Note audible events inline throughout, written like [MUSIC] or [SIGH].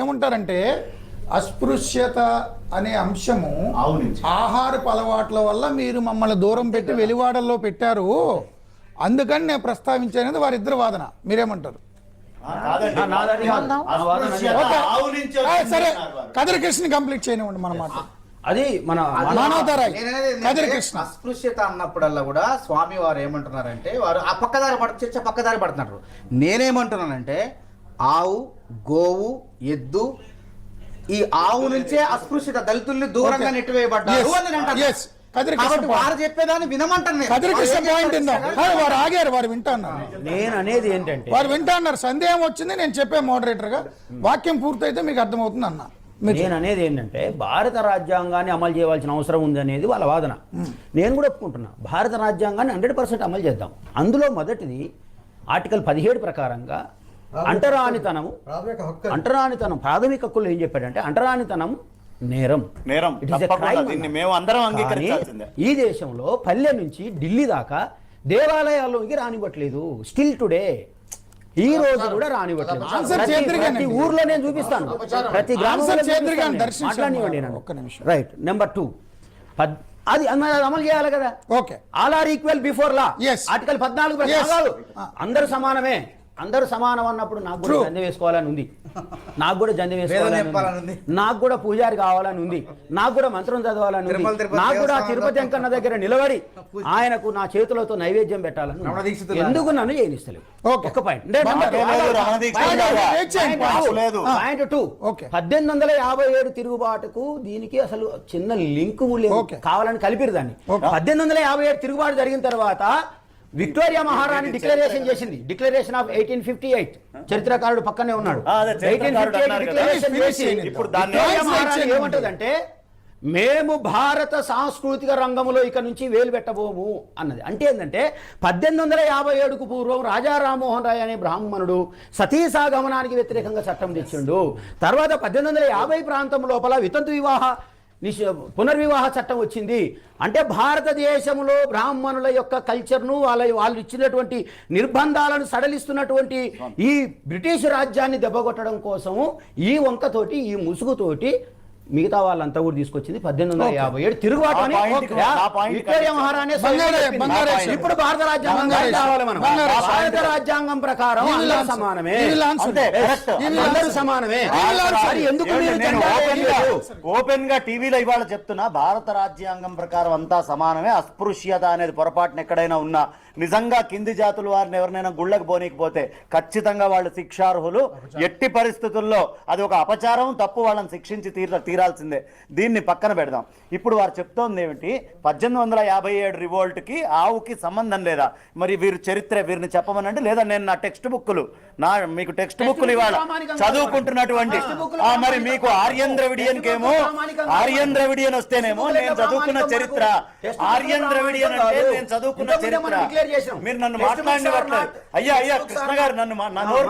ఏమంటారంటే అస్పృశ్యత అనే అంశము ఆవు నుంచి. ఆహారపు అలవాట్ల వల్ల మీరు మమ్మల్ని దూరం పెట్టి వెలివాడల్లో పెట్టారు. అందుకని నేను ప్రస్తావించానది వారిద్దరు వాదన. మీరేమంటారు? సరే. అన్నారు వారు. కదిరి కృష్ణ కంప్లీట్ చేయనివ్వండి మన మాట. అది మన అస్పృశ్యత అన్నప్పుడల్లా కూడా స్వామి వారు ఏమంటున్నారంటే వారు ఆ పక్కదారి పడ చర్చ పక్కదారి పడుతున్నారు. నేనేమంటున్నానంటే ఆవు గోవు ఎద్దు ఈ ఆవు నుంచే అస్పృశ్యత దళితుల్ని దూరంగా. నెట్టివేయబడ్డారు. అని. వారు చెప్పేదాన్ని కృష్ణ వారు పాయింట్ ఆగారు వారు వింటా అన్నారు నేను అనేది ఏంటంటే వారు వింటా అన్నారు సందేహం వచ్చింది నేను చెప్పే మోడరేటర్గా వాక్యం పూర్తయితే మీకు అర్థమవుతుంది అన్న. నేను అనేది ఏంటంటే భారత రాజ్యాంగాన్ని అమలు చేయవలసిన అవసరం ఉంది అనేది వాళ్ళ వాదన. నేను కూడా ఒప్పుకుంటున్నా. భారత రాజ్యాంగాన్ని హండ్రెడ్ పర్సెంట్ అమలు చేద్దాం. అందులో మొదటిది ఆర్టికల్ పదిహేడు ప్రకారంగా అంటరానితనము. అంటరానితనం ప్రాథమిక హక్కులు ఏం చెప్పాడంటే అంటరానితనం నేరం. నేరం. మేము అందరం ఈ దేశంలో పల్లె నుంచి ఢిల్లీ దాకా దేవాలయాల్లోకి రానివ్వట్లేదు. స్టిల్ టుడే ఈ రోజు కూడా రానివ్వట్లేదు. ఊర్లో నేను చూపిస్తాను. ప్రతి నన్ను. ఒక్క నిమిషం. రైట్ నెంబర్ టూ అది అమలు చేయాలి కదా. Okay all are equal before law. Article పద్నాలుగు. కాదు. అందరూ సమానమే. అందరూ సమానం అన్నప్పుడు నాకు కూడా. జంజ వేసుకోవాలని ఉంది. నాకు కూడా జంజ వేసుకోవాలని ఉంది. నాకు కూడా పూజారి కావాలని ఉంది. నాకు కూడా మంత్రం చదవాలని ఉంది. నాకు కూడా తిరుపతి వెంకన్న దగ్గర నిలబడి ఆయనకు నా చేతులతో నైవేద్యం పెట్టాలని ఎందుకు నన్ను. ఒక పాయింట్. Okay. పద్దెనిమిది వందల యాభై ఏడు తిరుగుబాటుకు దీనికి అసలు చిన్న లింక్. కావాలని కలిపిరు దాన్ని. పద్దెనిమిది వందల యాభై ఏడు తిరుగుబాటు జరిగిన తర్వాత విక్టోరియా మహారాణి డిక్లరేషన్ చేసింది. Declaration of eighteen fifty eight చరిత్రకారుడు పక్కనే ఉన్నాడు. డిక్లరేషన్ చేసి విక్టోరియా మహారాణి. ఏమంటదంటే మేము భారత సాంస్కృతిక రంగంలో ఇక నుంచి వేలు పెట్టబోము అన్నది. అంటే ఏంటంటే పద్దెనిమిది వందల యాభై ఏడుకు పూర్వం రాజా రామ్మోహన్ రాయ్ అనే బ్రాహ్మణుడు సతీసాగమనానికి వ్యతిరేకంగా చట్టం తెచ్చిండు. తర్వాత పద్దెనిమిది వందల యాభై ప్రాంతం లోపల వితంతు వివాహ పునర్వివాహ చట్టం వచ్చింది. అంటే భారతదేశంలో బ్రాహ్మణుల యొక్క కల్చర్ను వాళ్ళ వాళ్ళు ఇచ్చినటువంటి నిర్బంధాలను సడలిస్తున్నటువంటి ఈ బ్రిటిష్ రాజ్యాన్ని దెబ్బకొట్టడం కోసము ఈ వంకతోటి ఈ ముసుగుతోటి మిగతా వాళ్ళంతా కూడా తీసుకొచ్చింది పద్దెనిమిది వందల యాభై ఏడు తిరుగుబాటు అని విక్టోరియా మహారాణి ఇప్పుడు భారత రాజ్యాంగం కావాలి మనం భారత రాజ్యాంగం ప్రకారం. సమానమే. అందరూ. సమానమే. ఎందుకు ఓపెన్గా టీవీలో ఇవాళ చెప్తున్నా భారత రాజ్యాంగం ప్రకారం అంతా సమానమే. అస్పృశ్యత అనేది పొరపాటున ఎక్కడైనా ఉన్నా నిజంగా కింది జాతుల వారిని ఎవరినైనా గుళ్ళకు పోనీకపోతే ఖచ్చితంగా వాళ్ళు శిక్షార్హులు. ఎట్టి పరిస్థితుల్లో అది ఒక అపచారం తప్పు వాళ్ళని శిక్షించి తీర తీరాల్సిందే. దీన్ని పక్కన పెడదాం. ఇప్పుడు వారు చెప్తోంది ఏమిటి? పద్దెనిమిది వందల యాభై ఏడు రివోల్ట్కి ఆవుకి సంబంధం లేదా? మరి వీరు చరిత్ర వీరిని చెప్పమనండి? లేదా నేను నా టెక్స్ట్ బుక్కులు నా మీకు టెక్స్ట్ బుక్కులు ఇవాళ చదువుకుంటున్నటువంటి మరి మీకు ఆర్యన్ ద్రవిడియన్ కేమో ప్రామాణికంగా ఆర్యన్ ద్రవిడియన్ వస్తేనేమో నేను చదువుకున్న చరిత్ర. ఆర్యన్ ద్రవిడియన్ అంటే నేను చదువుకున్న చరిత్ర. మీరు నన్ను మాట్లాడినట్లేదు అయ్యా అయ్యా కృష్ణ గారు నన్ను నా నోరు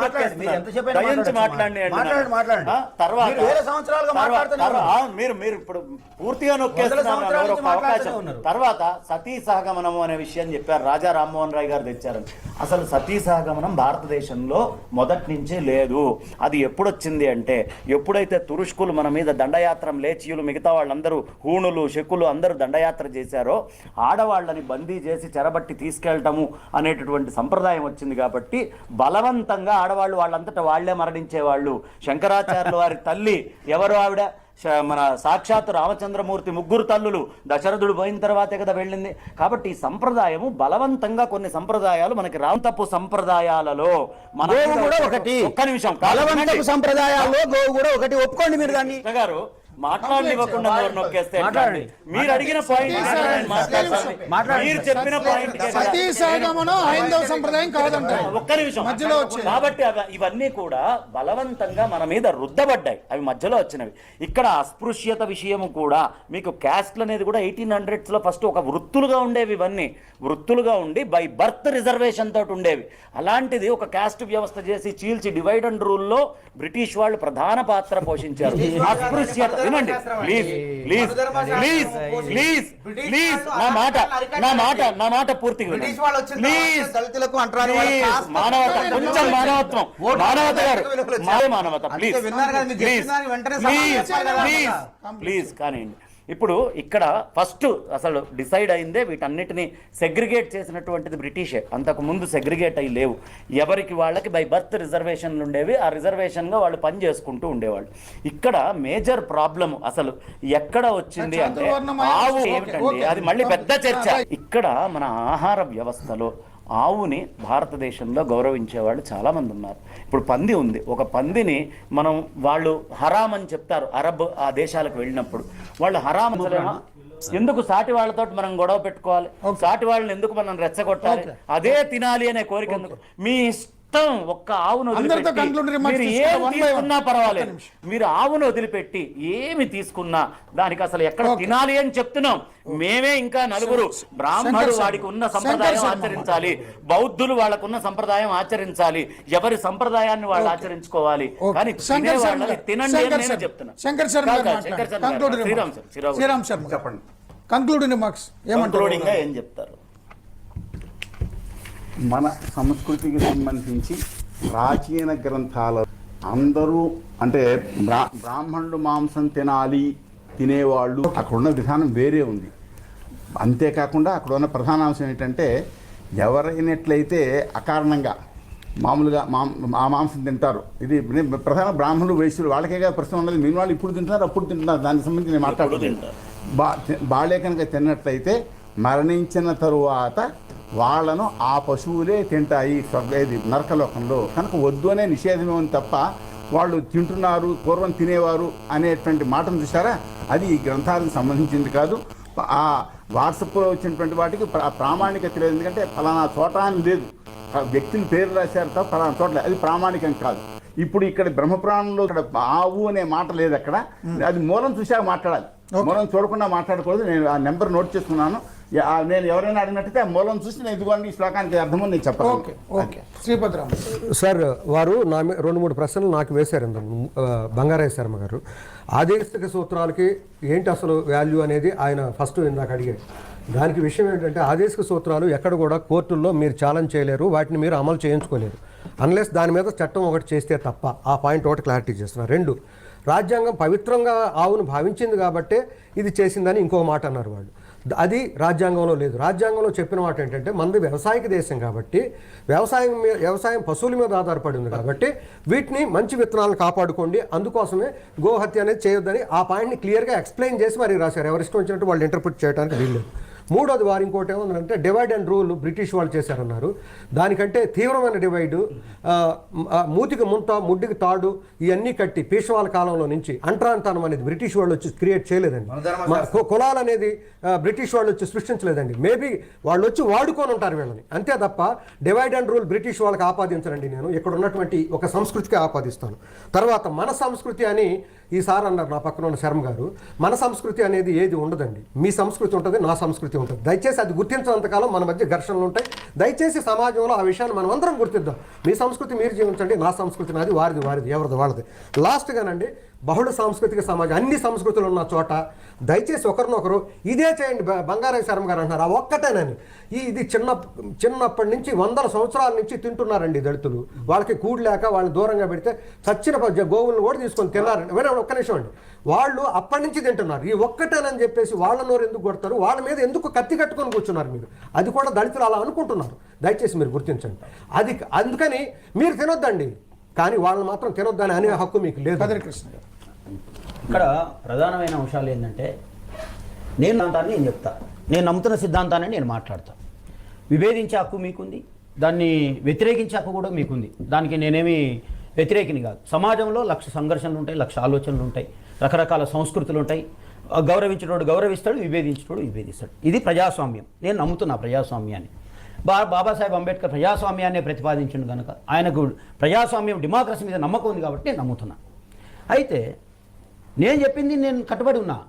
దయించి మాట్లాడండి. తర్వాత మీరు మీరు ఇప్పుడు పూర్తిగా నొక్కేస్తున్నారు అవకాశం. తర్వాత సతీ సహగమనము అనే విషయం చెప్పారు రాజా రామ్మోహన్ రాయ్ గారు తెచ్చారని అసలు సతీ సహగమనం భారతదేశంలో మొదటి నుంచే లేదు. అది ఎప్పుడొచ్చింది అంటే ఎప్పుడైతే తురుష్కులు మన మీద దండయాత్ర లేచియులు మిగతా వాళ్ళందరూ హూణులు శకులు అందరూ దండయాత్ర చేశారో ఆడవాళ్ళని బందీ చేసి చెరబట్టి తీసుకెళ్ళటము అనేటటువంటి సంప్రదాయం వచ్చింది కాబట్టి బలవంతంగా ఆడవాళ్ళు వాళ్ళంతటా వాళ్ళే మరణించేవాళ్ళు. శంకరాచార్యుల వారి తల్లి ఎవరు ఆవిడ? మన సాక్షాత్ రామచంద్రమూర్తి ముగ్గురు తల్లులు దశరథుడు పోయిన తర్వాతే కదా వెళ్ళింది. కాబట్టి ఈ సంప్రదాయము బలవంతంగా కొన్ని సంప్రదాయాలు మనకి రామతప్పు సంప్రదాయాలలో మన కూడా ఒకటి. ఒక్క నిమిషం. బలవంతపు సంప్రదాయాల్లో గోవు కూడా ఒకటి. ఒప్పుకోండి మీరు దాన్ని. గారు మాట్లాడనివ్వకుండా నోరు నొక్కేస్తే? మీరు అడిగిన పాయింట్. మీరు చెప్పిన పాయింట్ హైందవ సంప్రదాయం ఒక్క నిమిషం. మధ్యలో. కాబట్టి అవ- ఇవన్నీ కూడా బలవంతంగా మన మీద రుద్దబడ్డాయి. అవి మధ్యలో వచ్చినవి. ఇక్కడ అస్పృశ్యత విషయము కూడా మీకు క్యాస్ట్లు అనేది కూడా ఎయిటీన్ హండ్రెడ్స్లో ఫస్ట్ ఒక వృత్తులుగా ఉండేవి ఇవన్నీ. వృత్తులుగా ఉండి బై బర్త్ రిజర్వేషన్ తోటి ఉండేవి. అలాంటిది ఒక క్యాస్ట్ వ్యవస్థ చేసి చీల్చి డివైడ్ అండ్ రూల్లో బ్రిటిష్ వాళ్ళు ప్రధాన పాత్ర పోషించారు. అస్పృశ్యత. వినండి. Please please please please please. నా మాట నా మాట నా మాట పూర్తిగా ప్లీజ్ దళితులకు మానవత కొంచెం. మానవత్వం. మానవత గారు మానవత ప్లీజ్ ప్లీజ్. ప్లీజ్ ప్లీజ్ కానివ్వండి. ఇప్పుడు ఇక్కడ ఫస్ట్ అసలు డిసైడ్ అయిందే వీటన్నిటిని సెగ్రిగేట్ చేసినటువంటిది బ్రిటిషే. అంతకు ముందు సెగ్రిగేట్ అయి లేవు. ఎవరికి వాళ్ళకి బై బర్త్ రిజర్వేషన్లు ఉండేవి ఆ రిజర్వేషన్గా వాళ్ళు పని చేసుకుంటూ ఉండేవాళ్ళు. ఇక్కడ మేజర్ ప్రాబ్లం అసలు ఎక్కడ వచ్చింది అంటే ఆవు ఏమిటండి. అది మళ్ళీ పెద్ద చర్చ. ఇక్కడ మన ఆహార వ్యవస్థలో ఆవుని భారతదేశంలో గౌరవించేవాళ్ళు చాలామంది ఉన్నారు. ఇప్పుడు పంది ఉంది. ఒక పందిని మనం వాళ్ళు హరామ్ అని చెప్తారు అరబ్ ఆ దేశాలకు వెళ్ళినప్పుడు. వాళ్ళు హరామ్? ఎందుకు సాటి వాళ్ళతో మనం గొడవ పెట్టుకోవాలి? సాటి వాళ్ళని ఎందుకు మనం రెచ్చగొట్టాలి? అదే తినాలి అనే కోరిక ఎందుకు? మీ ఇష్టం ఒక్క ఆవును మీరు తీసుకుందాం, ఏం one by one. తీసుకున్నా పర్వాలేదు. మీరు ఆవును వదిలిపెట్టి ఏమి తీసుకున్నా దానికి అసలు ఎక్కడ. తినాలి అని చెప్తున్నాం. మేమే ఇంకా నలుగురు బ్రాహ్మణుడు శంకర్ వాడికి ఉన్న సంప్రదాయం. ఆచరించాలి. బౌద్ధులు వాళ్ళకున్న సంప్రదాయం ఆచరించాలి. ఎవరి సంప్రదాయాన్ని వాళ్ళు. ఆచరించుకోవాలి. కానీ తినే వాళ్ళని తినండి అని నేనే. చెప్తున్నా. శంకర్ శర్మ శ్రీరామ్ శర్మ. చెప్పండి. కంక్లూడింగ్ రిమార్క్స్ ఏం చెప్తారు? మన సంస్కృతికి సంబంధించి ప్రాచీన గ్రంథాల అందరూ అంటే బ్రా బ్రాహ్మణుడు మాంసం తినాలి తినేవాళ్ళు. అక్కడ ఉన్న విధానం వేరే ఉంది. అంతేకాకుండా అక్కడ ఉన్న ప్రధాన అంశం ఏంటంటే ఎవరైనట్లయితే అకారణంగా మామూలుగా మాం మాంసం తింటారు. ఇది ప్రధాన బ్రాహ్మణులు వైశ్యులు వాళ్ళకే కదా ప్రశ్న ఉన్నది. మీ వాళ్ళు ఇప్పుడు తింటున్నారు అప్పుడు తింటున్నారు. దానికి సంబంధించి నేను మాట్లాడుతున్నాను తింటారు. బా బాలే కనుక తిన్నట్లయితే మరణించిన తరువాత వాళ్ళను ఆ పశువులే తింటాయి ఇది నరకలోకంలో. కనుక వద్దు అనే నిషేధమే ఉంది తప్ప వాళ్ళు తింటున్నారు పూర్వం తినేవారు అనేటువంటి మాటను చూసారా అది ఈ గ్రంథాలకు సంబంధించింది కాదు. ఆ వాట్సాప్లో వచ్చినటువంటి వాటికి ప్రా- ప్రామాణికత లేదు ఎందుకంటే ఫలానా చోట అని లేదు. ఆ వ్యక్తుల పేరు రాశారు తప్ప ఫలానా చోట. అది ప్రామాణికం కాదు. ఇప్పుడు ఇక్కడ బ్రహ్మపురాణంలో ఇక్కడ ఆవు అనే మాట లేదు అక్కడ. అది మూలం చూశాక మాట్లాడాలి. మూలం చూడకుండా మాట్లాడకూడదు. నేను ఆ నెంబర్ నోట్ చేసుకున్నాను నేను ఎవరైనా అడిగినట్టయితే మూలం చూసి నేను ఇదిగోండి ఈ శ్లోకానికి అర్థమని నేను చెప్పాను. Okay okay. శ్రీపతిరామ్ సార్ వారు నా రెండు మూడు ప్రశ్నలు నాకు వేశారు బంగారయ్య శర్మ గారు. ఆదేశిక సూత్రాలకి ఏంటి అసలు వాల్యూ అనేది ఆయన ఫస్ట్ ఇందాక అడిగాడు దానికి విషయం ఏంటంటే ఆదేశిక సూత్రాలు ఎక్కడ కూడా కోర్టుల్లో మీరు ఛాలెంజ్ చేయలేరు వాటిని మీరు అమలు చేయించుకోలేరు. అన్లెస్ దాని మీద చట్టం ఒకటి చేస్తే తప్ప. ఆ పాయింట్ ఒకటి క్లారిటీ చేస్తున్నారు. రెండు రాజ్యాంగం పవిత్రంగా ఆవును భావించింది కాబట్టే ఇది చేసిందని ఇంకో మాట అన్నారు వాళ్ళు. అది రాజ్యాంగంలో లేదు. రాజ్యాంగంలో చెప్పిన మాట ఏంటంటే మనది వ్యవసాయక దేశం కాబట్టి వ్యవసాయం మీద వ్యవసాయం పశువుల మీద ఆధారపడి ఉంది కాబట్టి వీటిని మంచి విత్తనాలను కాపాడుకోండి. అందుకోసమే గోహత్య అనేది చేయొద్దని ఆ పాయింట్ని క్లియర్గా ఎక్స్ప్లెయిన్ చేసి మరి రాశారు. ఎవరిష్టం వచ్చినట్టు వాళ్ళు ఇంటర్ప్రిట్ చేయడానికి వీల్లేదు. మూడోది వారు ఇంకోటి ఏమందంటే డివైడ్ అండ్ రూల్ బ్రిటిష్ వాళ్ళు చేశారన్నారు. దానికంటే తీవ్రమైన డివైడ్ మూతికి ముంత ముడ్డికి తాడు ఇవన్నీ కట్టి పీషవాల కాలంలో నుంచి అంట్రాంతనం అనేది బ్రిటిష్ వాళ్ళు వచ్చి క్రియేట్ చేయలేదండి. కులాలు అనేది బ్రిటిష్ వాళ్ళు వచ్చి సృష్టించలేదండి. మేబీ వాళ్ళు వచ్చి వాడుకొని ఉంటారు వీళ్ళని. అంతే తప్ప డివైడ్ అండ్ రూల్ బ్రిటిష్ వాళ్ళకి ఆపాదించనండి నేను. ఇక్కడ ఉన్నటువంటి ఒక సంస్కృతికి ఆపాదిస్తాను. తర్వాత మన సంస్కృతి అని ఈసారి అన్నారు నా పక్కన ఉన్న శర్మ గారు. మన సంస్కృతి అనేది ఏది ఉండదండి. మీ సంస్కృతి ఉంటుంది నా సంస్కృతి ఉంటుంది. దయచేసి అది గుర్తించినంతకాలం మన మధ్య ఘర్షణలు ఉంటాయి. దయచేసి సమాజంలో ఆ విషయాన్ని మనం అందరం గుర్తిద్దాం. మీ సంస్కృతి మీరు జీవించండి నా సంస్కృతి నాది వారిది వారిది ఎవరిది వాళ్ళది. లాస్ట్గానండి బహుళ సాంస్కృతిక సమాజం అన్ని సంస్కృతులు ఉన్న చోట దయచేసి ఒకరినొకరు ఇదే చేయండి బంగారాయ శర్మ గారు అంటున్నారు. ఆ ఒక్కటేనని. ఈ ఇది చిన్న చిన్నప్పటి నుంచి వందల సంవత్సరాల నుంచి తింటున్నారండి దళితులు. వాళ్ళకి కూడు లేక వాళ్ళని దూరంగా పెడితే చచ్చిన గోవులను కూడా తీసుకొని తిన్నారండి. వినండి ఒక్క నిమిషం అండి. వాళ్ళు అప్పటి నుంచి తింటున్నారు. ఈ ఒక్కటేనని చెప్పేసి వాళ్ళ నోరు ఎందుకు కొడతారు? వాళ్ళ మీద ఎందుకు కత్తి కట్టుకొని కూర్చున్నారు మీరు? అది కూడా దళితులు అలా అనుకుంటున్నారు. దయచేసి మీరు గుర్తించండి. అది అందుకని మీరు తినొద్దండి. కానీ వాళ్ళని మాత్రం తినొద్దని అనే హక్కు మీకు లేదు. కదిరి కృష్ణ గారు. ఇక్కడ ప్రధానమైన అంశాలు ఏంటంటే నేను సిద్ధాంతాన్ని నేను చెప్తా. నేను నమ్ముతున్న సిద్ధాంతాన్ని నేను మాట్లాడతా. విభేదించే హక్కు మీకుంది. దాన్ని వ్యతిరేకించే హక్కు కూడా మీకుంది. దానికి నేనేమి వ్యతిరేకిని కాదు. సమాజంలో లక్ష సంఘర్షణలు ఉంటాయి లక్ష ఆలోచనలు ఉంటాయి. రకరకాల సంస్కృతులు ఉంటాయి ఆ గౌరవించేటోడు గౌరవిస్తాడు విభేదించేటోడు విభేదిస్తాడు. ఇది ప్రజాస్వామ్యం. నేను నమ్ముతున్నా ప్రజాస్వామ్యాన్ని. బా బాబాసాహెబ్ అంబేద్కర్ ప్రజాస్వామ్యాన్ని ప్రతిపాదించిండు కనుక ఆయనకు ప్రజాస్వామ్యం డెమోక్రసీ మీద నమ్మకం ఉంది కాబట్టి నేను నమ్ముతున్నా. అయితే నేను చెప్పింది నేను కట్టుబడి ఉన్నా.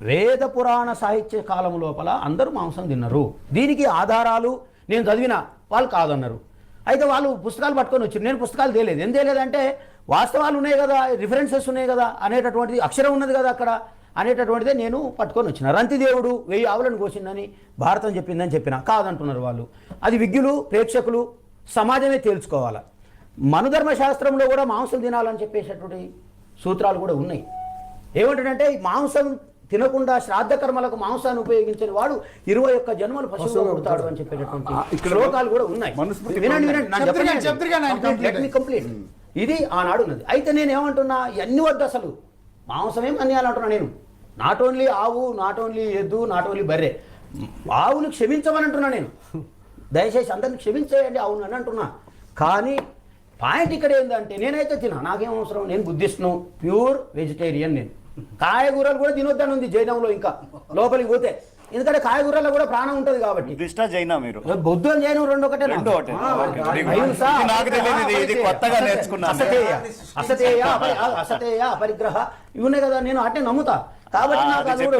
వేద పురాణ సాహిత్య కాలం లోపల అందరూ మాంసం తిన్నారు. దీనికి ఆధారాలు నేను చదివిన వాళ్ళు కాదన్నారు. అయితే వాళ్ళు పుస్తకాలు పట్టుకొని వచ్చారు. నేను పుస్తకాలు తేలేదు. ఏం తేలేదంటే వాస్తవాలు ఉన్నాయి కదా రిఫరెన్సెస్ ఉన్నాయి కదా అనేటటువంటిది అక్షరం ఉన్నది కదా అక్కడ అనేటటువంటిదే నేను పట్టుకొని వచ్చిన. రంతిదేవుడు వెయ్యి ఆవులను కోసిందని భారతం చెప్పిందని చెప్పిన. కాదంటున్నారు వాళ్ళు. అది విజ్ఞులు ప్రేక్షకులు సమాజమే తేల్చుకోవాలి. మనుధర్మ శాస్త్రంలో కూడా మాంసం తినాలని చెప్పేటటువంటి సూత్రాలు కూడా ఉన్నాయి. ఏమంటాడంటే మాంసం తినకుండా శ్రాద్ధ కర్మలకు మాంసాన్ని ఉపయోగించిన వాడు ఇరవై ఒక్క జన్మలు పశువుగా పుడతాడు అని చెప్పేటటువంటి శ్లోకాలు కూడా ఉన్నాయి. వినండి వినండి. me complete. ఇది ఆనాడు ఉన్నది. అయితే నేను ఏమంటున్నా ఇవన్నీ వద్దు అసలు? మాంసమేం అన్యాలంటున్నా నేను. నాట్ ఓన్లీ ఆవు నాట్ ఓన్లీ ఎద్దు నాట్ ఓన్లీ బర్రె. ఆవుని క్షమించమని అంటున్నా నేను. దయచేసి అందరిని క్షమించేయండి అవును అని అంటున్నా. కానీ పాయింట్ ఇక్కడ ఏంటంటే నేనైతే తినా నాకేం అవసరం? నేను బుద్ధిస్ట్ను. ప్యూర్ వెజిటేరియన్ నేను. కాయగూరలు కూడా తినొద్దని ఉంది జైనంలో ఇంకా. లోపలికి పోతే. ఎందుకంటే కాయగూరల్లో కూడా ప్రాణం ఉంటుంది కాబట్టి. బుద్ధిస్టా జైనా మీరు. బుద్ధం జైనం రెండు ఒకటే. అసతేయ అసతేయ అపరి- అసతేయ అపరిగ్రహ. ఇవి ఉన్నాయి కదా నేను అట్టే నమ్ముతా. కాబట్టి నాకు అది కూడా.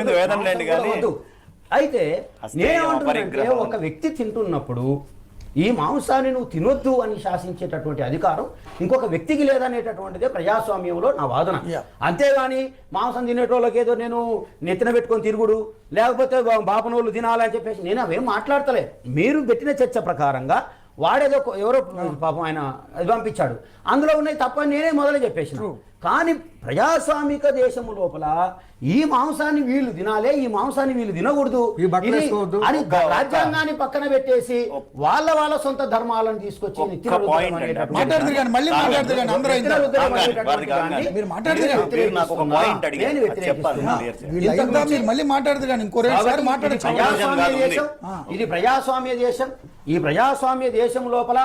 అయితే నేనేమంటున్నానంటే. ఒక వ్యక్తి తింటున్నప్పుడు ఈ మాంసాన్ని నువ్వు తినొద్దు అని శాసించేటటువంటి అధికారం ఇంకొక వ్యక్తికి లేదనేటటువంటిదే ప్రజాస్వామ్యంలో నా వాదన. అంతేగాని మాంసం తినేటోళ్ళకి ఏదో నేను నెత్తిన పెట్టుకొని తిరుగుడు లేకపోతే బాపనోళ్ళు తినాలని చెప్పేసి నేను అవేం మాట్లాడతలే. మీరు పెట్టిన చర్చ ప్రకారంగా వాడేదో ఎవరో పాపం ఆయన పంపించాడు. అందులో ఉన్నాయి తప్ప నేనే మొదలు చెప్పేసిన. కానీ ప్రజాస్వామిక దేశము లోపల ఈ మాంసాన్ని వీళ్ళు తినాలే ఈ మాంసాన్ని వీళ్ళు తినకూడదు. అని రాజ్యాంగాన్ని పక్కన పెట్టేసి వాళ్ళ వాళ్ళ సొంత ధర్మాలను తీసుకొచ్చి ఇది ప్రజాస్వామ్య దేశం. ఈ ప్రజాస్వామ్య దేశం లోపల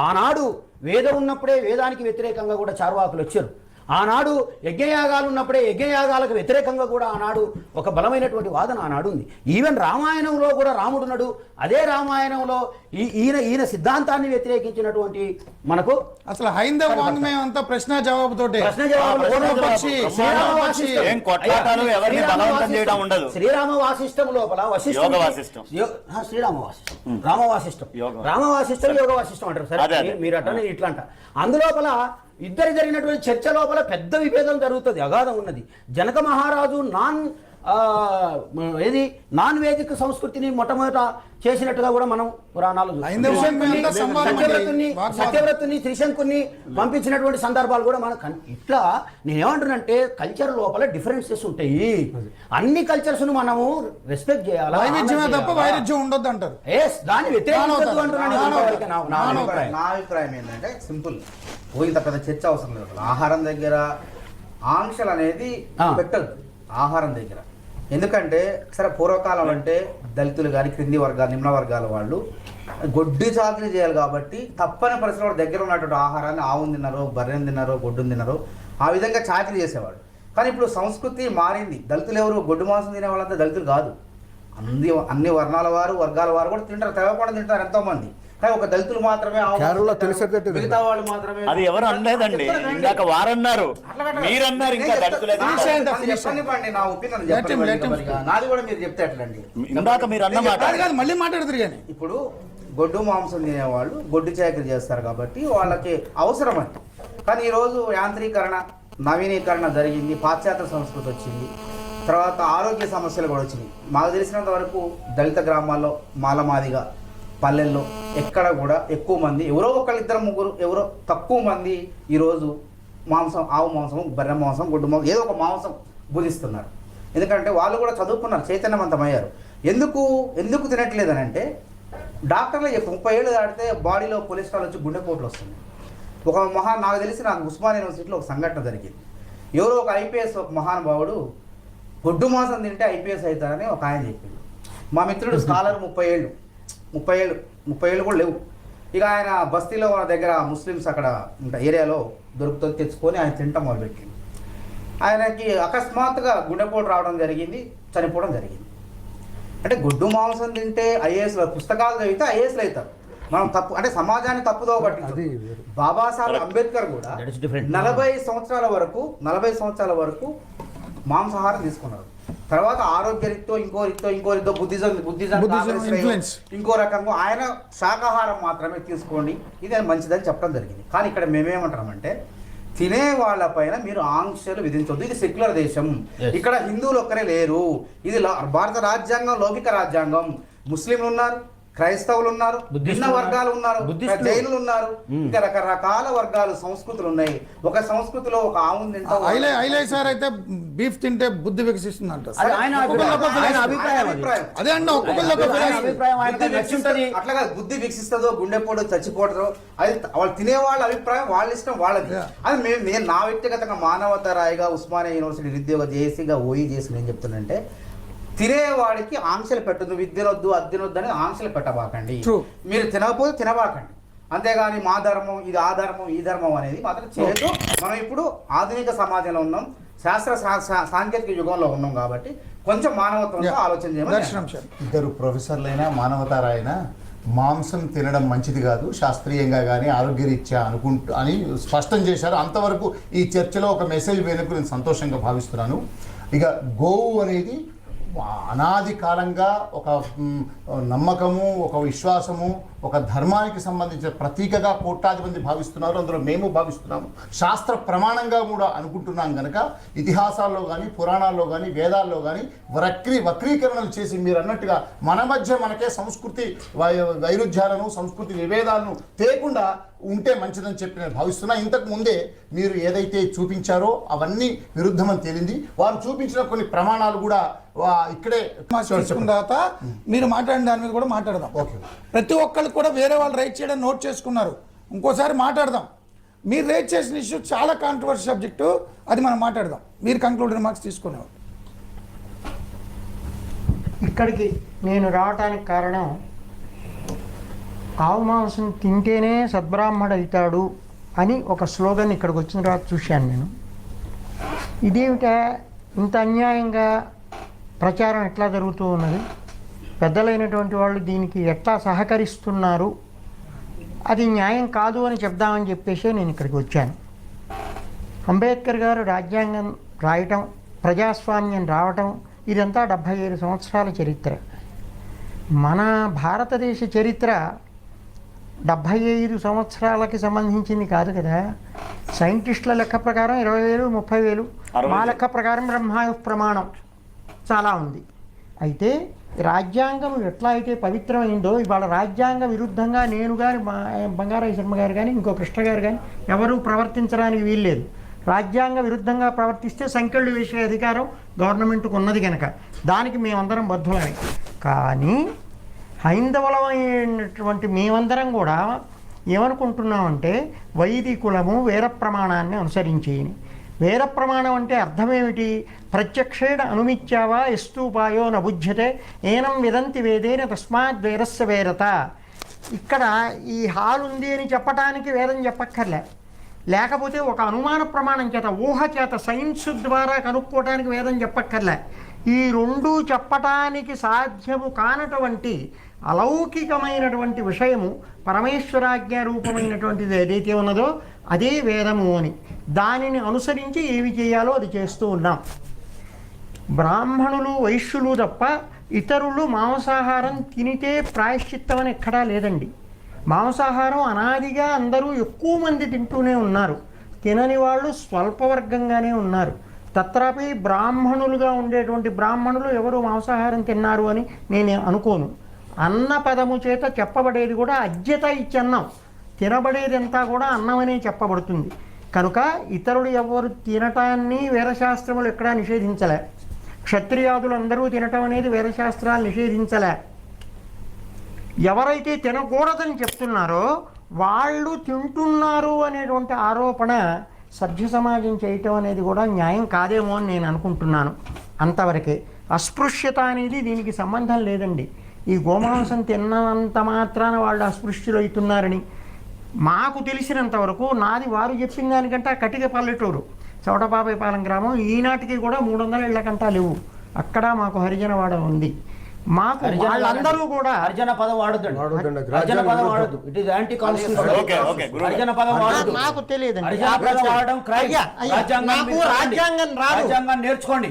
ఆనాడు వేదం ఉన్నప్పుడే వేదానికి వ్యతిరేకంగా కూడా చార్వాకులు వచ్చారు. ఆనాడు యజ్ఞయాగాలు ఉన్నప్పుడే యజ్ఞయాగాలకు వ్యతిరేకంగా కూడా ఆనాడు ఒక బలమైనటువంటి వాదన ఆనాడు ఉంది. ఈవెన్ రామాయణంలో కూడా రాముడున్నాడు అదే రామాయణంలో ఈ ఈయన ఈయన సిద్ధాంతాన్ని వ్యతిరేకించినటువంటి మనకు అసలు హైందవ వాంగ్మయం అంతా ప్రశ్న జవాబుతోటే. ప్రశ్న జవాబులు పూర్వపక్షి శ్రీరామ వాసిష్టం. ఏం కొట్లాటాలు అయ్యా, ఎవరిని శ్రీరామ బలవంతం వాసిష్టం. చేయడం ఉండదు. శ్రీరామ వాసిష్టం లోపల వశిష్టం శ్రీరామ వాసిష్టం. రామ వాసిష్టం. యోగ. రామ వాసిష్టం యోగ వాసిష్టం అంటారు సరే. మీరు- మీరు అట్లా ఇట్లా అంట. అందులోపల ఇద్దరు జరిగినటువంటి చర్చ లోపల పెద్ద విభేదం జరుగుతుంది అగాధం ఉన్నది. జనక మహారాజు నాన్ ఏది నాన్ వేదిక సంస్కృతిని మొట్టమొదట చేసినట్టుగా కూడా మనం పురాణాలు. సత్యవ్రతుని. సత్యవ్రతుని త్రిశంకుని పంపించినటువంటి సందర్భాలు కూడా మనకు ఇట్లా నేనేమంటున్నానంటే కల్చర్ లోపల డిఫరెన్సెస్ ఉంటాయి అన్ని కల్చర్స్ను మనము రెస్పెక్ట్ చేయాలి వైవిధ్యమే తప్ప? వైరుధ్యం ఉండొద్దు అంటారు. అంటున్నాను నానవుతారు. ఇంతవరకే నా-. అభిప్రాయం. నా అభిప్రాయం ఏంటంటే సింపుల్ ఇంత పెద్ద చర్చ అవసరం లేదు. ఆహారం దగ్గర ఆంక్షలు అనేది. పెట్టదు ఆహారం దగ్గర ఎందుకంటే సరే పూర్వకాలం అంటే దళితులు కానీ క్రింది వర్గాలు నిమ్న వర్గాల వాళ్ళు గొడ్డు చాకరీ చేయాలి కాబట్టి తప్పని పరిస్థితుల్లో దగ్గర ఉన్నటువంటి ఆహారాన్ని ఆవును తిన్నారో బర్రెను తిన్నారో గొడ్డుని తిన్నారో ఆ విధంగా చాకరీ చేసేవాడు. కానీ ఇప్పుడు సంస్కృతి మారింది. దళితులు ఎవరు? గొడ్డు మాంసం తినే వాళ్ళంతా దళితులు కాదు. అన్ని అన్ని వర్ణాల వారు వర్గాల వారు కూడా తింటారు. తెలవకుండా తింటారు ఎంతోమంది. కానీ ఒక దళితులు మాత్రమే. తెలిసేటట్టు మిగతా వాళ్ళు మాత్రమే అది ఎవరు అనలేదండి ఇందాక వారన్నారు. మీరన్నారు ఇంకా చెప్పండి నా ఒపీనియన్. నాది కూడా మీరు చెప్తే ఎట్లండి? ఇందాక మీరు అన్న మాట. మళ్ళీ మాట్లాడుతురు కానీ. ఇప్పుడు గొడ్డు మాంసం తినేవాళ్ళు గొడ్డు చాకరీ చేస్తారు కాబట్టి వాళ్ళకి అవసరం అది. కానీ ఈరోజు యాంత్రీకరణ నవీనీకరణ జరిగింది పాశ్చాత్య సంస్కృతి వచ్చింది. తర్వాత ఆరోగ్య సమస్యలు కూడా వచ్చినాయి. మాకు తెలిసినంత వరకు దళిత గ్రామాల్లో మాలమాదిగా పల్లెల్లో ఎక్కడ కూడా ఎక్కువ మంది ఎవరో ఒకళ్ళు ఇద్దరు ముగ్గురు ఎవరో తక్కువ మంది ఈరోజు మాంసం ఆవు మాంసం బర్రె మాంసం గుడ్డు మాంసం ఏదో ఒక మాంసం భుజిస్తున్నారు. ఎందుకంటే వాళ్ళు కూడా చదువుకున్నారు చైతన్యవంతమయ్యారు. ఎందుకు ఎందుకు తినట్లేదని అంటే డాక్టర్లు చెప్పు ముప్పై ఏళ్ళు దాటితే బాడీలో కొలెస్ట్రాల్ వచ్చి గుండెపోట్లు వస్తుంది ఒక మహా నాకు తెలిసి నాకు ఉస్మాన్ యూనివర్సిటీలో ఒక సంఘటన జరిగింది. ఎవరో ఒక ఐపీఎస్ ఒక మహానుభావుడు గొడ్డు మాంసం తింటే ఐపీఎస్ అవుతారని ఒక ఆయన చెప్పిండు. మా మిత్రుడు [LAUGHS] స్కాలర్ ముప్పై ఏళ్ళు. ముప్పై ఏళ్ళు ముప్పై ఏళ్ళు కూడా లేవు. ఇక ఆయన బస్తీలో వాళ్ళ దగ్గర ముస్లిమ్స్ అక్కడ ఉంటా- ఏరియాలో దొరుకుతుంది తెచ్చుకొని ఆయన తింటాం మొదలుపెట్టిండు ఆయనకి అకస్మాత్తుగా గుండెపోటు రావడం జరిగింది చనిపోవడం జరిగింది. అంటే గుడ్డు మాంసం తింటే ఐఏఎస్ పుస్తకాలు చదివితే ఐఏఎస్లు అవుతారు. మనం తప్పు అంటే సమాజాన్ని తప్పుదో వేరు. బాబాసాహెబ్ అంబేద్కర్ కూడా That is different. నలభై సంవత్సరాల వరకు నలభై సంవత్సరాల వరకు మాంసాహారం తీసుకున్నారు. తర్వాత ఆరోగ్య రీత్యో ఇంకో రీత్యో ఇంకో రీత్యో బుద్ధిజం బుద్ధిజం. ఇంకో రకంగా ఆయన శాకాహారం మాత్రమే తీసుకోండి. ఇది మంచిదని చెప్పడం జరిగింది. కానీ ఇక్కడ మేమేమంటామంటే తినే వాళ్ళ పైన మీరు ఆంక్షలు విధించవద్దు ఇది సెక్యులర్ దేశం. ఇక్కడ హిందువులు ఒక్కరే లేరు. ఇది భారత రాజ్యాంగం లౌకిక రాజ్యాంగం. ముస్లింలు ఉన్నారు. క్రైస్తవులు ఉన్నారు భిన్న. వర్గాలు ఉన్నారు. జైనులు ఉన్నారు ఇంకా రకరకాల వర్గాలు సంస్కృతులు ఉన్నాయి. ఒక సంస్కృతిలో ఒక తింటాం ఐలే సార్ అయితే బీఫ్ తింటే బుద్ధి వికసిస్తుంది అంట అది. అండి అట్లా కాదు బుద్ధి వికసిస్తుందో గుండెపోటు చచ్చిపోతారో అది వాళ్ళు తినే వాళ్ళ అభిప్రాయం వాళ్ళ ఇష్టం వాళ్ళది. అది మేము నేను నా వ్యక్తిగతంగా మానవతరాయిగా ఉస్మానియా యూనివర్సిటీ నిరుద్యోగ జేసీగా ఓయి చేసి నేను చెప్తున్నానంటే తినేవాడికి ఆంక్షలు పెట్టదు విద్యనొద్దు అద్దెనొద్దు అని ఆంక్షలు పెట్టబాకండి. మీరు తినకపోతే తినబాకండి. అంతేగాని మా ధర్మం ఇది ఆ ధర్మం ఈ ధర్మం అనేది మాత్రం చేయదు మనం ఇప్పుడు ఆధునిక సమాజంలో ఉన్నాం శాస్త్ర సాంకేతిక యుగంలో ఉన్నాం కాబట్టి కొంచెం మానవత్వంతో. ఆలోచన చేయమని ఇద్దరు ప్రొఫెసర్లైనా మానవతారాయన మాంసం తినడం మంచిది కాదు. శాస్త్రీయంగా కానీ ఆరోగ్యరీత్యా అనుకుంటూ అని స్పష్టం చేశారు. అంతవరకు ఈ చర్చలో ఒక మెసేజ్ వేయడానికి నేను సంతోషంగా భావిస్తున్నాను. ఇక గోవు అనేది అనాది కాలంగా ఒక నమ్మకము ఒక విశ్వాసము ఒక ధర్మానికి సంబంధించిన ప్రతీకగా కోట్లాది మంది భావిస్తున్నారు. అందులో మేము భావిస్తున్నాము. శాస్త్ర ప్రమాణంగా కూడా అనుకుంటున్నాం కనుక ఇతిహాసాల్లో కానీ పురాణాల్లో కానీ వేదాల్లో కానీ వక్రీ వక్రీకరణలు చేసి మీరు అన్నట్టుగా మన మధ్య మనకే సంస్కృతి వై- వైరుధ్యాలను సంస్కృతి విభేదాలను తేకుండా ఉంటే మంచిదని చెప్పి నేను భావిస్తున్నా ఇంతకు ముందే మీరు ఏదైతే చూపించారో అవన్నీ విరుద్ధమని తేలింది. వారు చూపించిన కొన్ని ప్రమాణాలు కూడా వా- ఇక్కడే తీసుకున్న తర్వాత మీరు మాట్లాడిన దాని మీద కూడా మాట్లాడదాం. ఓకే. ప్రతి ఒక్కళ్ళు కూడా వేరే వాళ్ళు రైట్ చేయడం నోట్ చేసుకున్నారు. ఇంకోసారి మాట్లాడదాం. మీరు రైట్ చేసిన ఇష్యూ చాలా కాంట్రవర్సీ సబ్జెక్టు అది మనం మాట్లాడదాం. మీరు కంక్లూడ్ రిమార్క్స్ తీసుకునేవారు ఇక్కడికి నేను రావటానికి కారణం ఆవు మాంసం తింటేనే సద్బ్రాహ్మడు అవుతాడు అని ఒక స్లోగన్ ఇక్కడికి వచ్చిన తర్వాత చూశాను నేను. ఇదేమిటా? ఇంత అన్యాయంగా ప్రచారం ఎట్లా జరుగుతూ ఉన్నది? పెద్దలైనటువంటి వాళ్ళు దీనికి ఎట్లా సహకరిస్తున్నారు? అది న్యాయం కాదు అని చెప్దామని చెప్పేసి నేను ఇక్కడికి వచ్చాను. అంబేద్కర్ గారు రాజ్యాంగం రాయటం ప్రజాస్వామ్యం రావటం ఇదంతా డెబ్భై ఏడు సంవత్సరాల చరిత్ర. మన భారతదేశ చరిత్ర డెబ్భై ఐదు సంవత్సరాలకి సంబంధించింది కాదు కదా. సైంటిస్టుల లెక్క ప్రకారం ఇరవై వేలు ముప్పై వేలు. మా. లెక్క ప్రకారం బ్రహ్మాయు ప్రమాణం చాలా ఉంది. అయితే రాజ్యాంగం ఎట్లా అయితే పవిత్రమైందో ఇవాళ రాజ్యాంగ విరుద్ధంగా నేను కానీ బంగారాయ శర్మ గారు కానీ ఇంకో కృష్ణ గారు కానీ ఎవరూ ప్రవర్తించడానికి వీల్లేదు. రాజ్యాంగ విరుద్ధంగా ప్రవర్తిస్తే సంఖ్యలు వేసే అధికారం గవర్నమెంట్కు ఉన్నది కనుక దానికి మేమందరం బద్ధులమే. కానీ హైందవులమైనటువంటి మేమందరం కూడా ఏమనుకుంటున్నామంటే వైదికులము వేర ప్రమాణాన్ని అనుసరించి వేర ప్రమాణం అంటే అర్థమేమిటి? ప్రత్యక్షేణ అనుమిత్యావా ఎస్తూపాయో నబుజ్యతే ఏనం విదంతి వేదేన తస్మాత్ వేరస్య వేరత ఇక్కడ ఈ హాల్ ఉంది అని చెప్పటానికి వేదం చెప్పక్కర్లే. లేకపోతే ఒక అనుమాన ప్రమాణం చేత ఊహ చేత సైన్స్ ద్వారా కనుక్కోవటానికి వేదం చెప్పక్కర్లే. ఈ రెండు చెప్పటానికి సాధ్యము కానటువంటి అలౌకికమైనటువంటి విషయము పరమేశ్వరాజ్ఞ రూపమైనటువంటిది ఏదైతే ఉన్నదో అదే వేదము అని. దానిని అనుసరించి ఏమి చేయాలో అది చేస్తూ ఉన్నాం. బ్రాహ్మణులు వైశ్యులు తప్ప ఇతరులు మాంసాహారం తినితే ప్రాయశ్చిత్తం అని ఎక్కడా లేదండి. మాంసాహారం అనాదిగా అందరూ ఎక్కువ మంది తింటూనే ఉన్నారు. తినని వాళ్ళు స్వల్పవర్గంగానే ఉన్నారు. తత్రాపి బ్రాహ్మణులుగా ఉండేటువంటి బ్రాహ్మణులు ఎవరు మాంసాహారం తిన్నారు అని నేను అనుకోను. అన్న పదము చేత చెప్పబడేది కూడా అజ్యత ఇచ్చన్నం తినబడేదంతా కూడా అన్నమనే చెప్పబడుతుంది. కనుక ఇతరులు ఎవరు తినటాన్ని వేరశాస్త్రములు ఎక్కడా నిషేధించలే. క్షత్రియాదులు అందరూ తినటం అనేది వేరశాస్త్రాలు నిషేధించలే. ఎవరైతే తినకూడదని చెప్తున్నారో వాళ్ళు తింటున్నారు అనేటువంటి ఆరోపణ సభ్య సమాజం చేయటం అనేది కూడా న్యాయం కాదేమో అని నేను అనుకుంటున్నాను. అంతవరకే. అస్పృశ్యత అనేది దీనికి సంబంధం లేదండి. ఈ గోమాంసం తిన్నంత మాత్రాన వాళ్ళు అస్పృశ్యులు అవుతున్నారని మాకు తెలిసినంత వరకు నాది వారు చెప్పిన దానికంటే ఆ కటిక పల్లెటూరు చౌటబాబాయిపాలెం గ్రామం ఈనాటికి కూడా మూడు వందల ఇళ్ళ కంటా లేవు. అక్కడ మాకు హరిజనవాడ ఉంది. మాకు వాళ్ళందరూ కూడా హరిజన పదం వాడొద్దండి. హరిజన పదం రాజ్యాంగ వాడొద్దు. It is anti constitution okay, okay, గురువు గారు. హరిజన పదం వాడొద్దు. నాకు హరిజన పదం వాడడం. రాజ్యాంగం రాదు. రాజ్యాంగాన్ని నేర్చుకోండి.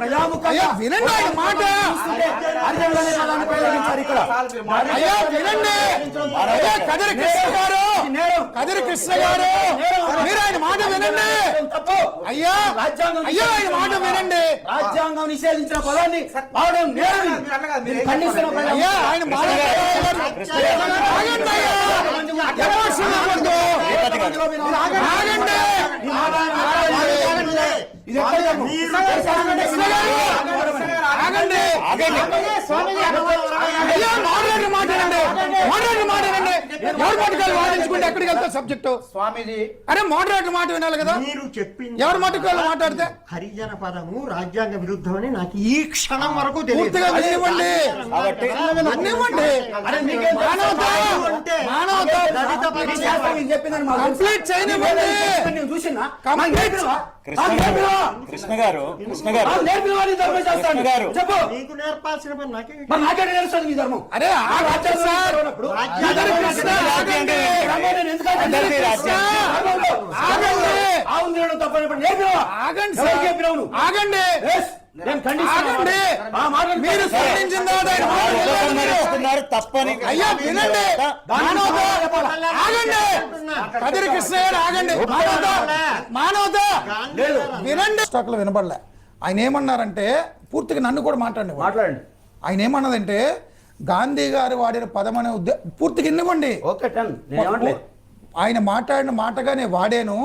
వినండి ఆయన మాట. అయ్యా వినండి. అయ్యా కదిరి కృష్ణ గారు. కదిరి కృష్ణ గారు. మీరు ఆయన మాట వినండి. అయ్యా అయ్యా ఆయన మాట వినండి. రాజ్యాంగం నిషేధించిన పదాన్ని వాడడం నేరం. అయ్యా ఆయన ఆగండి. ఆగండి. వాదించుకుంటే ఎక్కడికి వెళ్తా సబ్జెక్టు స్వామీజీ అరే మోడరేటర్ మాట వినాలి కదా మీరు చెప్పింది ఎవరి మాటకాలు మాట్లాడితే హరిజన పదము రాజ్యాంగ విరుద్ధమని నాకు ఈ క్షణం వరకు తెలియదు వినివ్వండి. కంప్లీట్ చేయనివ్వండి? కృష్ణ గారు కృష్ణ గారు. నాకు నేర్పినవా నీ ధర్మం చేస్తాను? కృష్ణ గారు. చెప్పు. నీకు నేర్పాల్సిన పని నాకే మరి నాకేంటి తెలుస్తుంది నీ ధర్మం? అరే ఆ రాజ్యాంగం సార్. కదిరి కృష్ణ ఆగండి. ఆగండి. నేను మీరు ఖండించిన తర్వాత వినండి. ఇస్తున్నారు తప్పని అయ్యా వినండి. మానవత ఆగండి. కదిరి కృష్ణ గారు ఆగండి. మానవత మానవత వినండి. స్టాక్లో వినపడలే ఆయన ఏమన్నారంటే పూర్తిగా నన్ను కూడా మాట్లాడండి మాట్లాడండి. ఆయన ఏమన్నదంటే గాంధీ గారు వాడిన పదం అనే ఉద్దే పూర్తిగా ఇన్నివ్వండి ఆయన మాట్లాడిన మాటగానే వాడాను.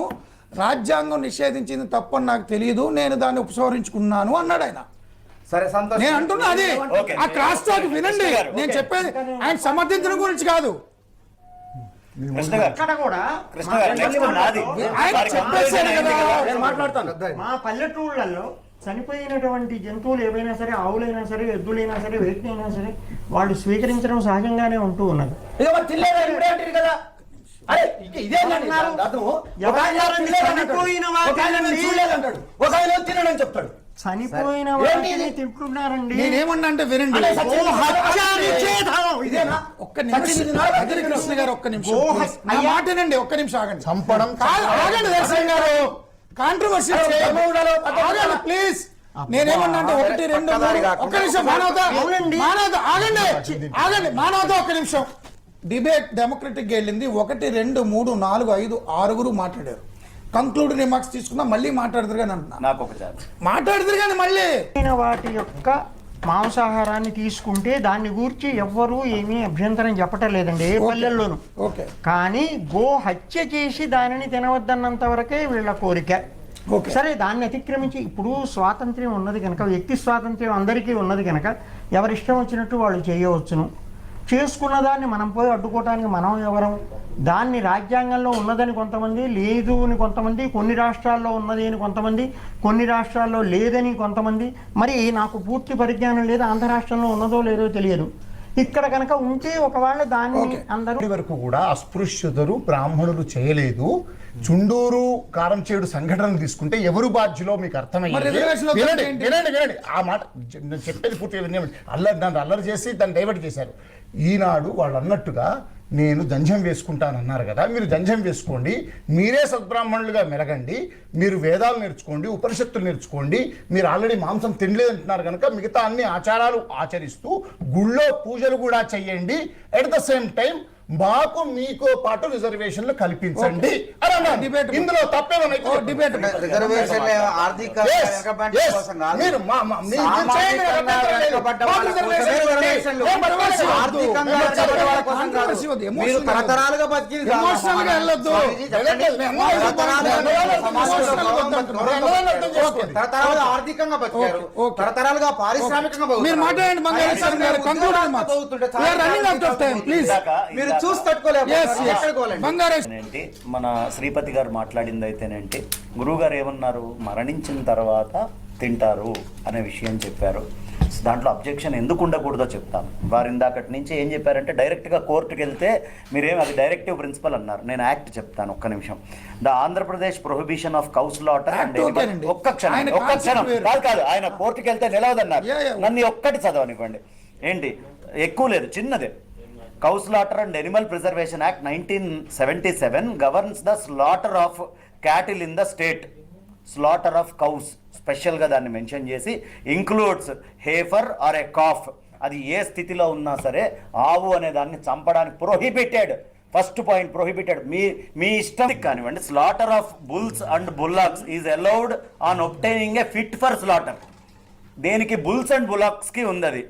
రాజ్యాంగం నిషేధించింది తప్పని నాకు తెలియదు నేను దాన్ని ఉపసంహరించుకున్నాను అన్నాడు ఆయన. సరే సంతోషం. నేను అంటున్నా అది. ఆ క్రాస్ టాక్ వినండి నేను. చెప్పేది ఆయన సమర్థించడం గురించి కాదు. మా పల్లెటూళ్ళల్లో చనిపోయినటువంటి జంతువులు ఏవైనా సరే ఆవులైనా సరే ఎద్దులైనా సరే వేటినైనా సరే వాళ్ళు స్వీకరించడం సహజంగానే ఉంటూ ఉన్నది. కదా. తినడని చెప్తాడు. చనిపోయిన వాటిని? తింటున్నారండి? నేనేమన్నా అంటే వినండి ఒక్క నిమిషం. కృష్ణ గారు ఒక్క నిమిషం. నా మాటనండి ఒక్క నిమిషం ఆగండి. చంపడం ఆగండి దర్శన్ గారు. కాంట్రవర్సీ ఆగండి ప్లీజ్. నేనేమన్నా అంటే ఒకటి రెండు ఒక్క నిమిషం. మానవత అవునండి. మానవత ఆగండి. ఆగండి మానవత ఒక్క నిమిషం. డిబేట్ డెమోక్రటిక్ వెళ్ళింది. ఒకటి రెండు మూడు నాలుగు ఐదు ఆరుగురు మాట్లాడారు. కంక్లూడ్ రిమార్క్స్ తీసుకున్నా మళ్ళీ మాట్లాడతారు కానీ అంటున్నా నాకు ఒక ఛాన్స్ మాట్లాడతారు కానీ మళ్ళీ వాటి యొక్క మాంసాహారాన్ని తీసుకుంటే దాన్ని గూర్చి ఎవ్వరూ ఏమీ అభ్యంతరం చెప్పటం లేదండి ఏ పల్లెల్లోనూ. ఓకే. కానీ గో హత్య చేసి దానిని తినవద్దన్నంత వరకే వీళ్ళ కోరిక. ఓకే. సరే దాన్ని అతిక్రమించి ఇప్పుడు స్వాతంత్ర్యం ఉన్నది కనుక వ్యక్తి స్వాతంత్ర్యం అందరికీ ఉన్నది కనుక ఎవరిష్టం వచ్చినట్టు వాళ్ళు చేయవచ్చును. చేసుకున్న దాన్ని మనం పోయి అడ్డుకోవడానికి మనం ఎవరం? దాన్ని రాజ్యాంగంలో ఉన్నదని కొంతమంది లేదు అని కొంతమంది కొన్ని రాష్ట్రాల్లో ఉన్నది అని కొంతమంది కొన్ని రాష్ట్రాల్లో లేదని కొంతమంది మరి నాకు పూర్తి పరిజ్ఞానం లేదు ఆంధ్ర రాష్ట్రంలో ఉన్నదో లేదో తెలియదు. ఇక్కడ కనుక ఉంటే ఒకవేళ దాన్ని. అందరూ వరకు కూడా అస్పృశ్యతలు బ్రాహ్మణులు చేయలేదు. చుండూరు కారం చేడు సంఘటనలు తీసుకుంటే ఎవరు బాధ్యులో మీకు వినండి ఆ మాట నేను చెప్పేది పూర్తిగా వినండి. అల్లరి దాన్ని అల్లరి చేసి దాన్ని డైవర్ట్ చేశారు. ఈనాడు వాళ్ళు అన్నట్టుగా నేను జంజం వేసుకుంటాను అన్నారు కదా మీరు జంజం వేసుకోండి మీరే సద్బ్రాహ్మణులుగా మెరగండి మీరు వేదాలు నేర్చుకోండి ఉపనిషత్తులు నేర్చుకోండి మీరు ఆల్రెడీ మాంసం తినలేదంటున్నారు కనుక మిగతా అన్ని ఆచారాలు ఆచరిస్తూ గుళ్ళో పూజలు కూడా చెయ్యండి. అట్ ద సేమ్ టైం మాకు మీకో పాటు రిజర్వేషన్లు కల్పించండి. ఇందులో తప్పేమన్నా ఓ డిబేట్ రిజర్వేషన్ ఆర్థిక. మీరు మీరు. ఆర్థికంగా తరతరాలుగా బతికింది తరతరాలుగా బతికారు. తరతరాలుగా పారిశ్రామికంగా. మీరు మాట్లాడండి బంగారు గారు. కంక్లూడ్ బతుకుతుంటే చాలా running out of time please ఇందాక- మీరు చూసి మన శ్రీపతి గారు మాట్లాడింది అయితేనేంటి గురువు గారు ఏమన్నారు? మరణించిన తర్వాత తింటారు అనే విషయం చెప్పారు. దాంట్లో అబ్జెక్షన్ ఎందుకు ఉండకూడదో చెప్తాను. వారు ఇందాకటి నుంచి ఏం చెప్పారంటే డైరెక్ట్గా కోర్టుకి వెళ్తే మీరేం అది డైరెక్టివ్ ప్రిన్సిపల్ అన్నారు. నేను యాక్ట్ చెప్తాను ఒక్క నిమిషం. The Andhra Pradesh prohibition of cow slaughter ఓకేనండి. ఒక్క క్షణం ఒక్క క్షణం. కాదు కాదు ఆయన కోర్టుకి వెళ్తే నిలవదన్నారు. నన్ను ఒక్కటి చదవనివ్వండి. ఏంటి? ఎక్కువ లేదు చిన్నదే. Cow slaughter and animal preservation act nineteen seventy seven governs the slaughter of cattle in the state. Slaughter of cows. స్పెషల్గా దాన్ని మెన్షన్ చేసి includes heifer or a calf. అది ఏ స్థితిలో ఉన్నా సరే ఆవు అనే దాన్ని చంపడానికి ప్రొహిబిటెడ్. First point prohibited. మీ మీ ఇష్టం కానివ్వండి slaughter of bulls and bullocks is allowed on obtaining a fit for slaughter. దేనికి బుల్స్ అండ్ బులాక్స్కి ఉంది అది?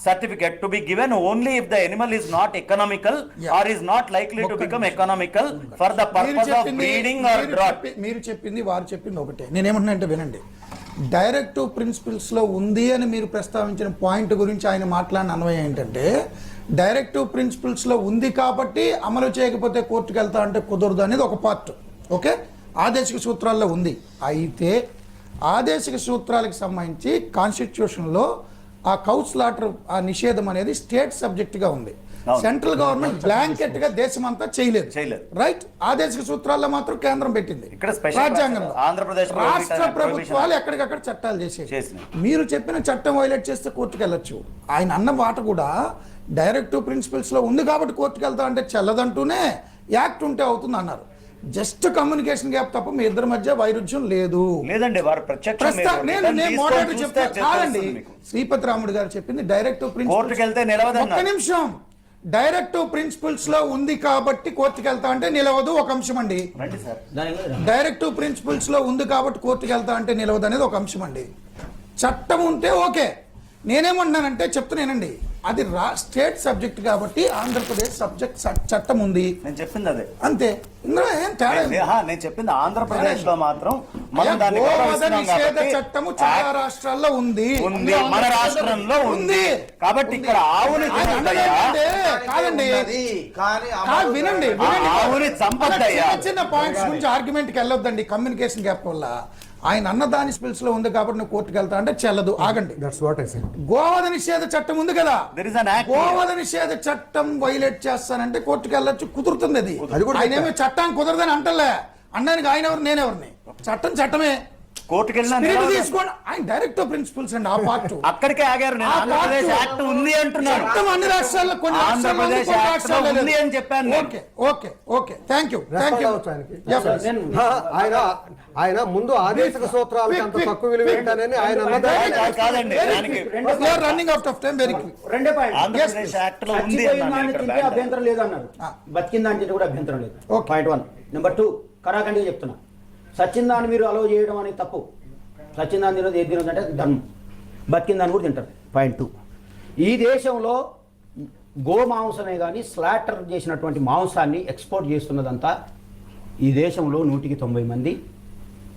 Certificate to be given only if the animal is not economical Yeah. Or is not likely to become. Economical for the మీరు purpose of చెప్పింది- breeding or మీరు చెప్పింది వారు చెప్పింది ఒకటే. నేనేమంటున్నా అంటే వినండి. డైరెక్టివ్ ప్రిన్సిపల్స్లో ఉంది అని మీరు ప్రస్తావించిన పాయింట్ గురించి ఆయన మాట్లాడిన అన్వయం ఏంటంటే డైరెక్టివ్ ప్రిన్సిపల్స్లో ఉంది కాబట్టి అమలు చేయకపోతే కోర్టుకు వెళ్తా అంటే కుదరదు అనేది ఒక పార్ట్ ఓకే ఆదేశిక సూత్రాల్లో ఉంది. అయితే ఆదేశిక సూత్రాలకు సంబంధించి కాన్స్టిట్యూషన్లో ఆ కౌస్ లాటర్ ఆ నిషేధం అనేది స్టేట్ సబ్జెక్ట్గా ఉంది. సెంట్రల్ గవర్నమెంట్ బ్లాంకెట్గా దేశమంతా చేయలేదు. చేయలేదు. రైట్? ఆదేశిక సూత్రాల్లో మాత్రం కేంద్రం పెట్టింది. రాజ్యాంగంలో. ఆంధ్రప్రదేశ్ రాష్ట్ర ప్రభుత్వాలు ఎక్కడికక్కడ చట్టాలు చేసేవి. చేసినాయి. మీరు చెప్పిన చట్టం వైలేట్ చేస్తే కోర్టుకు వెళ్ళొచ్చు. ఆయన అన్న మాట కూడా డైరెక్టివ్ ప్రిన్సిపల్స్లో ఉంది కాబట్టి కోర్టుకు వెళ్తా అంటే చెల్లదంటూనే యాక్ట్ ఉంటే అవుతుంది అన్నారు. జస్ట్ కమ్యూనికేషన్ గ్యాప్ తప్ప మీ ఇద్దరి మధ్య వైరుధ్యం లేదు. లేదండి వారు కాదండి. శ్రీపతి రాముడు గారు చెప్పింది నిలవదన్నారు. ఒక్క నిమిషం. డైరెక్టివ్ ప్రిన్సిపల్స్లో ఉంది కాబట్టి కోర్టుకు వెళ్తా అంటే నిలవదు ఒక అంశం అండి. డైరెక్టివ్ ప్రిన్సిపల్స్లో ఉంది కాబట్టి కోర్టుకు వెళ్తా అంటే నిలవదు అనేది ఒక అంశం అండి. చట్టం ఉంటే ఓకే. నేనేమన్నానంటే చెప్తున్నానండి. అది రా స్టేట్ సబ్జెక్ట్ కాబట్టి ఆంధ్రప్రదేశ్ సబ్జెక్ట్ చట్టం ఉంది. నేను చెప్పింది అదే. అంతే. ఇందులో ఏం తేడా నేను- చెప్పింది ఆంధ్రప్రదేశ్లో మాత్రం నిషేధ చట్టము చాలా రాష్ట్రాల్లో ఉంది. ఉంది మన రాష్ట్రంలో ఉంది. కాబట్టి ఇక్కడ ఆవుని కాదండి. వినండి ఆవుని చంపొద్దయ్యా. చిన్న చిన్న పాయింట్స్ గురించి ఆర్గ్యుమెంట్కి వెళ్ళొద్దండి. కమ్యూనికేషన్ గ్యాప్ వల్ల. ఆయన అన్న దాని స్పిల్స్లో ఉంది కాబట్టి నువ్వు కోర్టుకు వెళ్తా అంటే చెల్లదు. ఆగండి. దట్స్ వాట్ ఐ సెడ్ గోవధ నిషేధ చట్టం ఉంది కదా. There is an act here. గోవధ నిషేధ చట్టం వైలేట్ చేస్తానంటే కోర్టుకు వెళ్ళొచ్చు కుదురుతుంది అది. ఆయన ఏమీ చట్టం కుదరదని అంటలే. అన్నానికి ఆయన ఎవరు నేనెవరిని? చట్టం చట్టమే. కోర్టుకు వెళ్ళినా. తీసుకోండి. ఆయన డైరెక్ట్ ప్రిన్సిపల్స్ అండి ఆ పార్ట్ అక్కడికే ఆగారు ఆంధ్రప్రదేశ్ యాక్ట్ ఉంది అంటున్నాను చట్టం అన్ని రాష్ట్రాల్లో కొన్ని ఆంధ్రప్రదేశ్ యాక్ట్ ఉంది. అని చెప్పాను. Okay okay okay. Thank you thank you ఆయన ఆయన ముందు ఆదేశిక సూత్రాలకు అంత తక్కువ విలువ ఆయన కాదండి దానికి running out of time very quick రెండే పాయింట్ ఆంధ్రప్రదేశ్ యాక్ట్లో ఉంది అభ్యంతరం లేదు అన్నారు తింటే కూడా అభ్యంతరం లేదు. పాయింట్ వన్ నెంబర్ టూ కరాఖండిగా చెప్తున్నా. సచిన్ దాన్ని మీరు అలవ్ చేయడం అనేది తప్పు. సచిన్ దాన్ని తినదు ఏది తినదు అంటే ధర్మం. బతికిన దాన్ని కూడా తింటారు. పాయింట్ టూ ఈ దేశంలో గో మాంసమే కానీ స్లాటర్ చేసినటువంటి మాంసాన్ని ఎక్స్పోర్ట్ చేస్తున్నదంతా ఈ దేశంలో నూటికి తొంభై మంది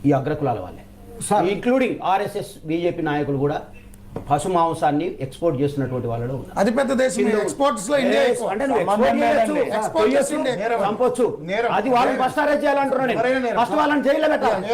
ఈ అగ్రకులాల వాళ్ళే. సార్. ఇంక్లూడింగ్ ఆర్ఎస్ఎస్ బీజేపీ నాయకులు కూడా పశు మాంసాన్ని ఎక్స్పోర్ట్ చేస్తున్నటువంటి వాళ్ళలో ఉన్నారు అది పెద్ద దేశం ఎక్స్పోర్ట్స్లో ఇండియా. అంటే. చంపొచ్చు. అది వాళ్ళని ఫస్ట్ అరెస్ట్ చేయాలంటున్నాను. ఫస్ట్ వాళ్ళని జైల్లో పెట్టాలి